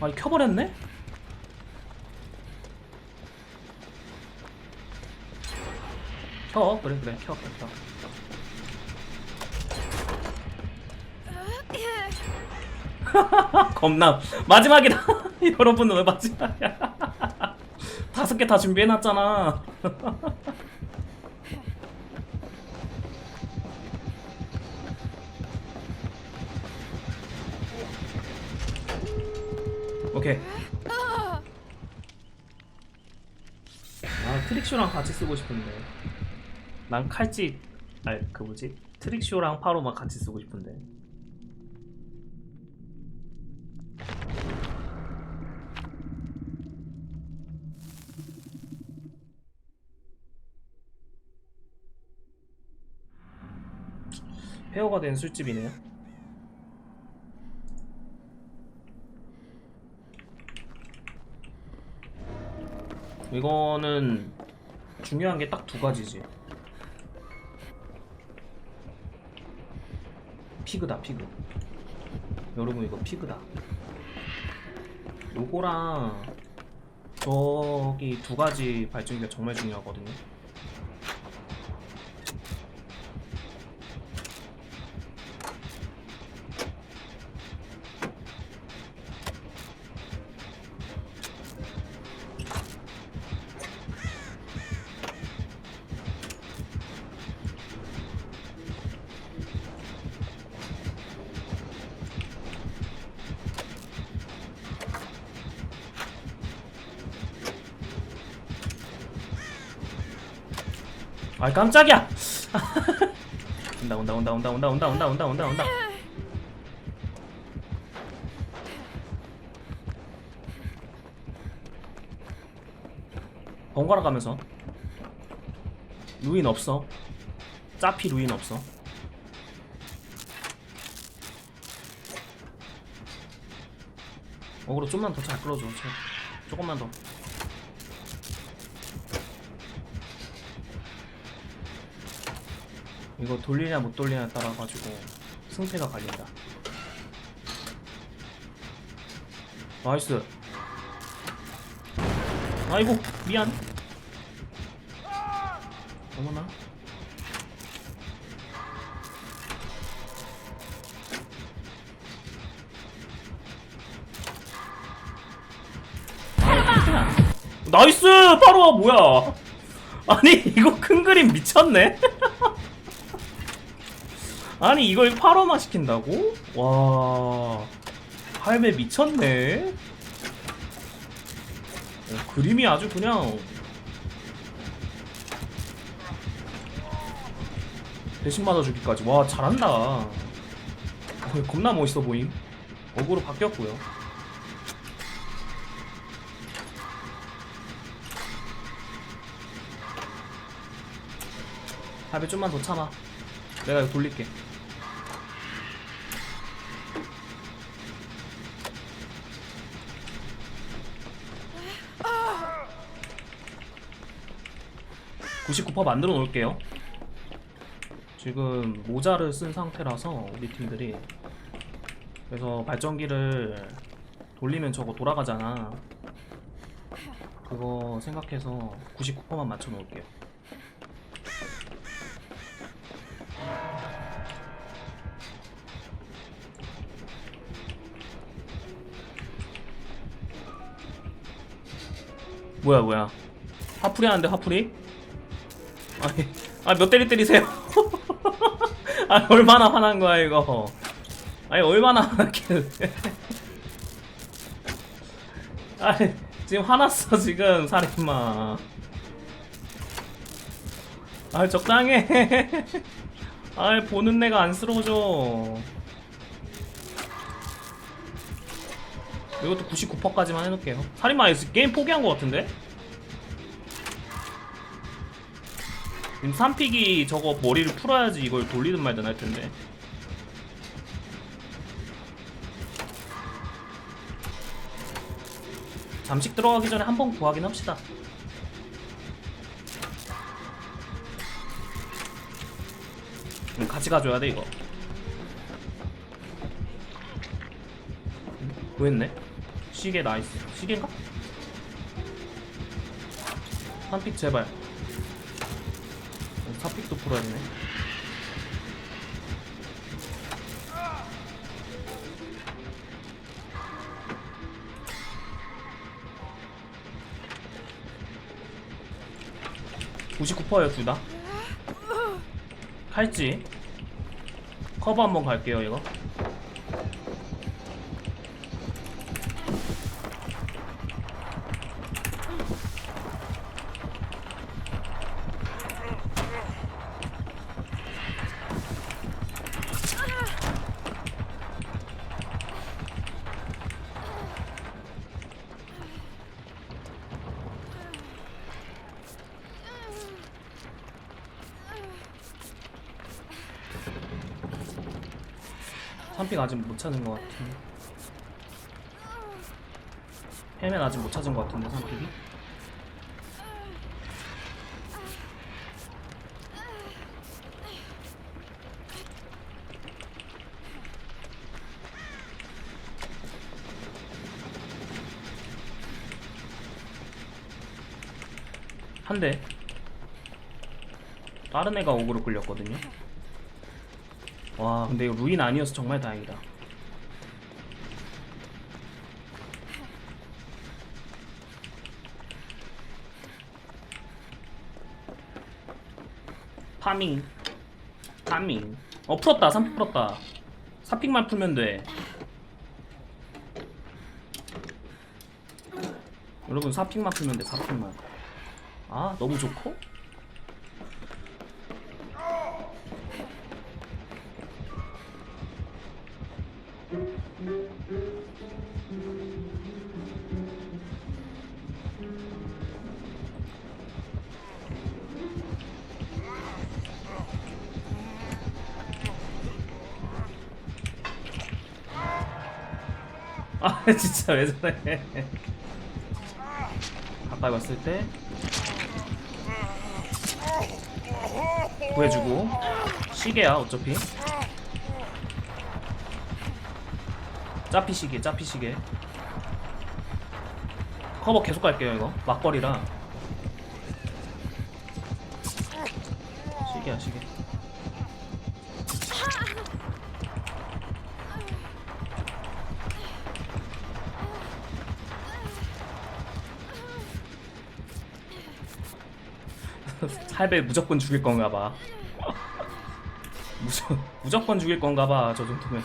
아니 켜버렸네? 켜. 그래 그래. 켜 켜, 켜. 겁나. 마지막이다. 여러분 왜 마지막이야? 다섯 개 다 준비해놨잖아 오케이. 아 트릭쇼랑 같이 쓰고 싶은데. 난 칼집 아니 그 뭐지? 트릭쇼랑 파로만 같이 쓰고 싶은데. 페어가 된 술집이네요 이거는 중요한 게 딱 두 가지지. 피그다 피그. 여러분 이거 피그다. 요거랑 저기 두 가지 발전기가 정말 중요하거든요. 아 깜짝이야. 온다 온다 온다 온다 온다 온다 온다 온다 온다 온다. 번갈아 가면서 루인 없어. 짜피 루인 없어. 어그로 좀만 더 잘 끌어줘. 저- 조금만 더. 이거 돌리냐 못 돌리냐에 따라 가지고 승패가 갈린다. 나이스. 아이고 미안. 어머나. 나이스 바로 뭐야? 아니 이거 큰 그림 미쳤네. 아니 이걸 8호만 시킨다고? 와. 할매 미쳤네. 어, 그림이 아주 그냥. 대신 맞아주기까지. 와 잘한다. 어, 겁나 멋있어 보임. 어그로 바뀌었고요. 할배 좀만 더 참아. 내가 이거 돌릴게 (99% 만들어 놓을게요. 지금 모자를 쓴 상태라서 우리 팀들이. 그래서 발전기를 돌리면 저거 돌아가잖아. 그거 생각해서 99%만 맞춰 놓을게요. 뭐야 뭐야. 화풀이 하는데 화풀이? 아몇 대리 때리세요? 아 얼마나 화난 거야 이거. 아니 얼마나 화났길래. 아니 지금 화났어 지금 살인마. 아 적당해. 아 보는 내가 안쓰러워져. 이것도 99%까지만 해놓을게요. 살인마 게임 포기한 것 같은데? 지금 3픽이 저거 머리를 풀어야지 이걸 돌리든 말든 할 텐데. 잠식 들어가기 전에 한 번 구하긴 합시다. 음, 같이 가줘야 돼 이거. 구했네. 시계 나이스 시계인가? 한픽 제발 되네. (99%예요) 둘다? 할지 커버 한번 갈게요 이거 삼픽 아직 못 찾은 것 같은데. 헬멧 아직 못 찾은 것 같은데 삼픽이? 한대. 다른 애가 오그로 끌렸거든요 와 근데 이거 루인 아니어서 정말 다행이다. 파밍. 파밍. 어 풀었다. 3픽 풀었다. 4픽만 풀면 돼. 여러분 4픽만 풀면 돼 4픽만. 아 너무 좋고 진짜 왜 저래? 가까이 왔을 때? 구해주고. 시계야 어차피. 짜피 시계 짜피 시계. 커버 계속 갈게요 이거. 막걸리라 시계야 시계 할배 무조건 죽일 건가 봐. 무조, 무조건 죽일 건가 봐. 저 정도면.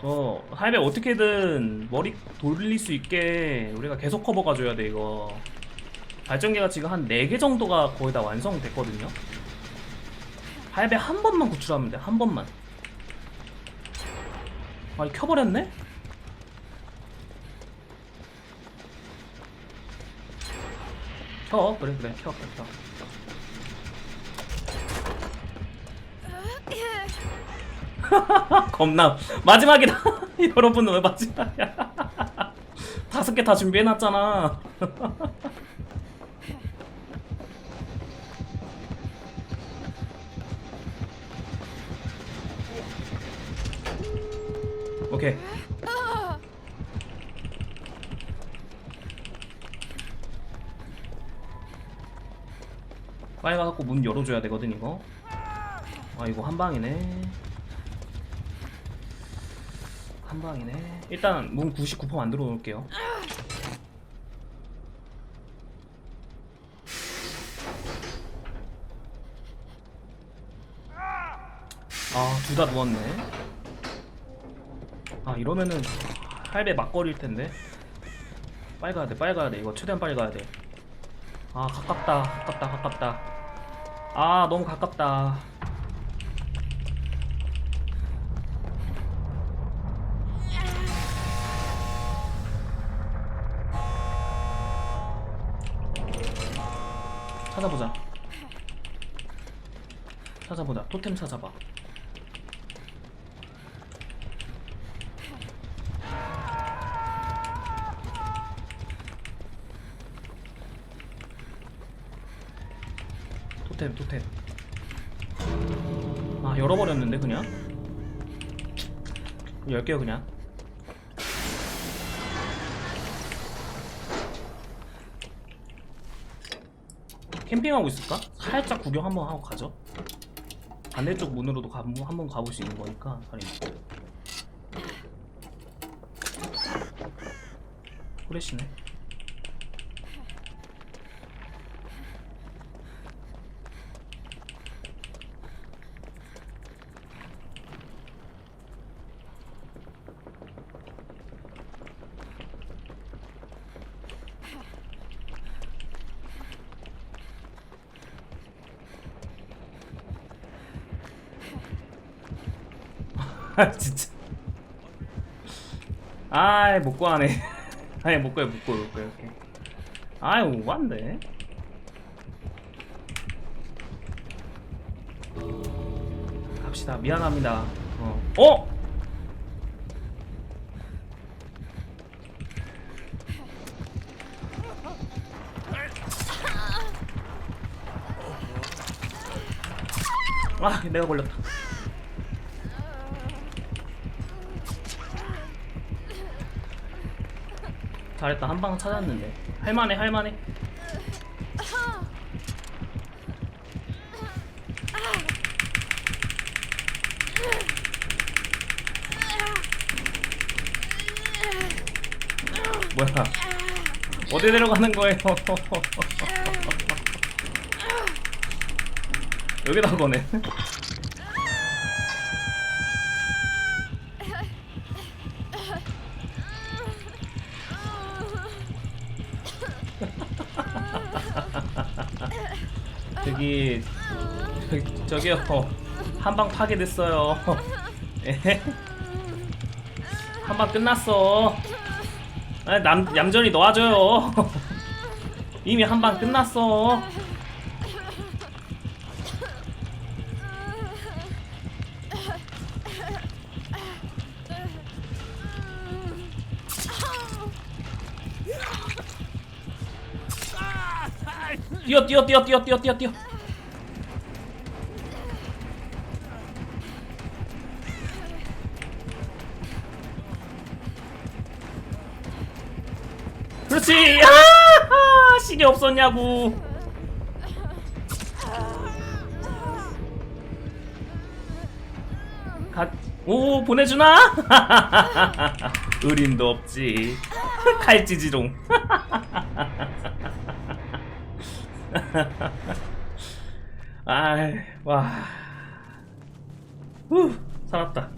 저 할배 어떻게든 머리 돌릴 수 있게 우리가 계속 커버 가 줘야 돼 이거. 발전기가 지금 한 4개 정도가 거의 다 완성됐거든요. 할배 한 번만 구출하면 돼. 한 번만. 아니 켜버렸네? 켜 그래 그래 켜 켜, 켜. 겁나 마지막이다. 여러분 오늘 마지막이야? 다섯 개 다 준비해놨잖아. 오케이. 빨리 가갖고 문 열어줘야 되거든 이거. 아 이거 한 방이네 한 방이네. 일단 문 99% 만들어 놓을게요. 아 둘 다 누웠네. 아 이러면은 할배 막걸리일 텐데. 빨리 가야 돼 빨리 가야 돼. 이거 최대한 빨리 가야 돼. 아 가깝다 가깝다 가깝다. 아 너무 가깝다 찾아보자. 찾아보자. 토템 찾아봐. 토템 토템. 아 열어버렸는데 그냥? 열게요 그냥 캠핑하고 있을까? 살짝 구경 한번 하고 가죠. 반대쪽 문으로도 가, 한번 가볼 수 있는 거니까. 다리. 후레쉬네. 진짜. 아이 못 구하네. 아니 못 구해 못 구해 못 구해. 오케이. 아이 오반데. 갑시다. 미안합니다. 어. 어? 아 내가 걸렸다. 잘했다. 한 방 찾았는데. 할만해 할만해. 뭐야? 어디 내려가는 거예요? 여기다 거네 저기- 저기요. 한 방 파괴됐어요. 예? 한방 끝났어. 아, 남, 얌전히 놓아줘요. 이미 한 방 끝났어. 뛰어 뛰어 뛰어 뛰어 뛰어 뛰어 뛰어 그렇지. 아 시계 없었냐고. 가... 오 보내주나? 의린도 없지. 칼찌지롱. 아이 와. 후, 살았다